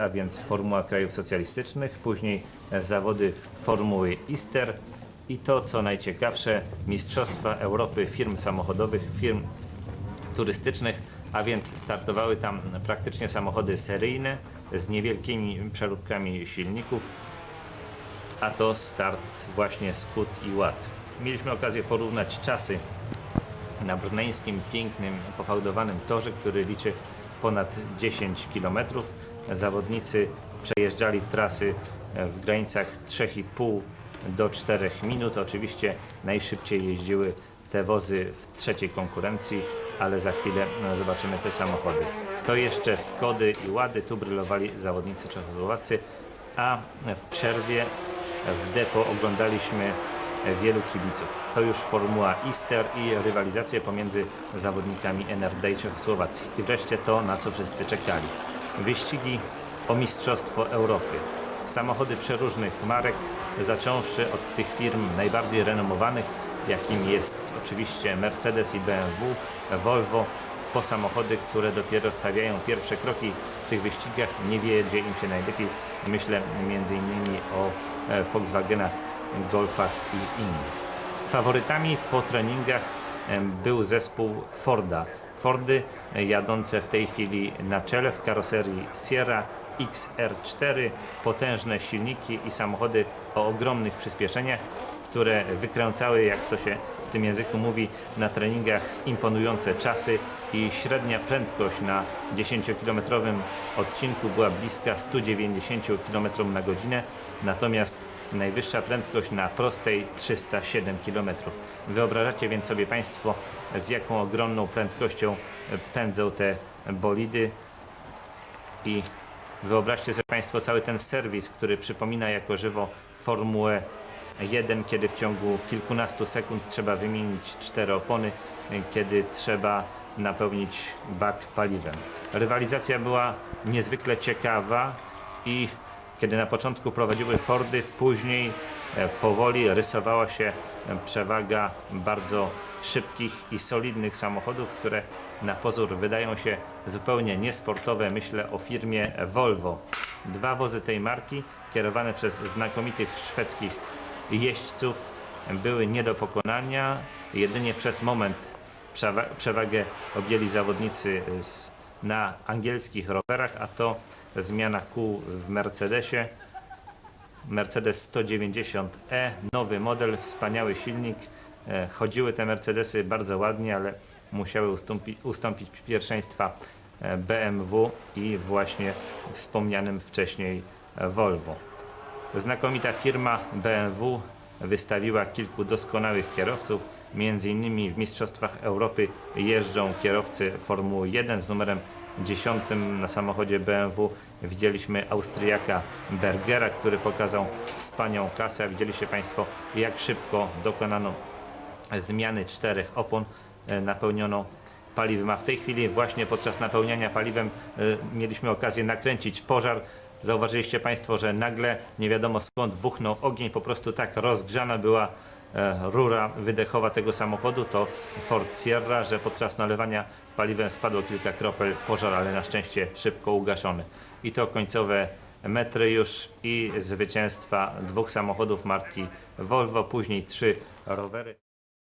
a więc Formuła Krajów Socjalistycznych, później zawody Formuły Ister i to, co najciekawsze, Mistrzostwa Europy firm samochodowych, firm turystycznych, a więc startowały tam praktycznie samochody seryjne z niewielkimi przeróbkami silników, a to start właśnie z Kut i Ład. Mieliśmy okazję porównać czasy na brneńskim, pięknym, pofałdowanym torze, który liczy ponad 10 km. Zawodnicy przejeżdżali trasy w granicach 3,5 do 4 minut. Oczywiście najszybciej jeździły te wozy w trzeciej konkurencji, ale za chwilę no, zobaczymy te samochody. To jeszcze Skody i Łady, tu brylowali zawodnicy czechosłowaccy, a w przerwie w depo oglądaliśmy wielu kibiców. To już Formuła Easter i rywalizacja pomiędzy zawodnikami NRD Czechosłowacji. I wreszcie to, na co wszyscy czekali. Wyścigi o Mistrzostwo Europy. Samochody przeróżnych marek, zacząwszy od tych firm najbardziej renomowanych, jakim jest oczywiście Mercedes i BMW, Volvo, po samochody, które dopiero stawiają pierwsze kroki w tych wyścigach. Nie wiedzie im się najlepiej. Myślę innymi o e, Volkswagenach, Golfach i innych. Faworytami po treningach był zespół Forda. Fordy jadące w tej chwili na czele w karoserii Sierra XR4, potężne silniki i samochody o ogromnych przyspieszeniach, które wykręcały, jak to się w tym języku mówi, na treningach imponujące czasy i średnia prędkość na 10-kilometrowym odcinku była bliska 190 km na godzinę, natomiast najwyższa prędkość na prostej 307 km. Wyobrażacie więc sobie Państwo, z jaką ogromną prędkością pędzą te bolidy i wyobraźcie sobie Państwo cały ten serwis, który przypomina jako żywo Formułę 1, kiedy w ciągu kilkunastu sekund trzeba wymienić cztery opony, kiedy trzeba napełnić bak paliwem. Rywalizacja była niezwykle ciekawa i kiedy na początku prowadziły Fordy, później e, powoli rysowała się e, przewaga bardzo szybkich i solidnych samochodów, które na pozór wydają się zupełnie niesportowe. Myślę o firmie Volvo. Dwa wozy tej marki, kierowane przez znakomitych szwedzkich jeźdźców, były nie do pokonania. Jedynie przez moment przewa- przewagę objęli zawodnicy na angielskich rowerach, a to zmiana kół w Mercedesie. Mercedes 190e, nowy model, wspaniały silnik. E, Chodziły te Mercedesy bardzo ładnie, ale musiały ustąpi, ustąpić pierwszeństwa e, BMW i właśnie wspomnianym wcześniej Volvo. Znakomita firma BMW wystawiła kilku doskonałych kierowców. Między innymi w Mistrzostwach Europy jeżdżą kierowcy Formuły 1 z numerem 10 na samochodzie BMW. Widzieliśmy Austriaka Bergera, który pokazał wspaniałą klasę. Widzieliście Państwo, jak szybko dokonano zmiany czterech opon e, napełniono paliwem, a w tej chwili właśnie podczas napełniania paliwem e, mieliśmy okazję nakręcić pożar. Zauważyliście Państwo, że nagle nie wiadomo skąd buchnął ogień, po prostu tak rozgrzana była e, rura wydechowa tego samochodu, to Ford Sierra, że podczas nalewania paliwem spadło kilka kropel pożar, ale na szczęście szybko ugaszony. I to końcowe metry już i zwycięstwa dwóch samochodów marki Volvo, później trzy rowery.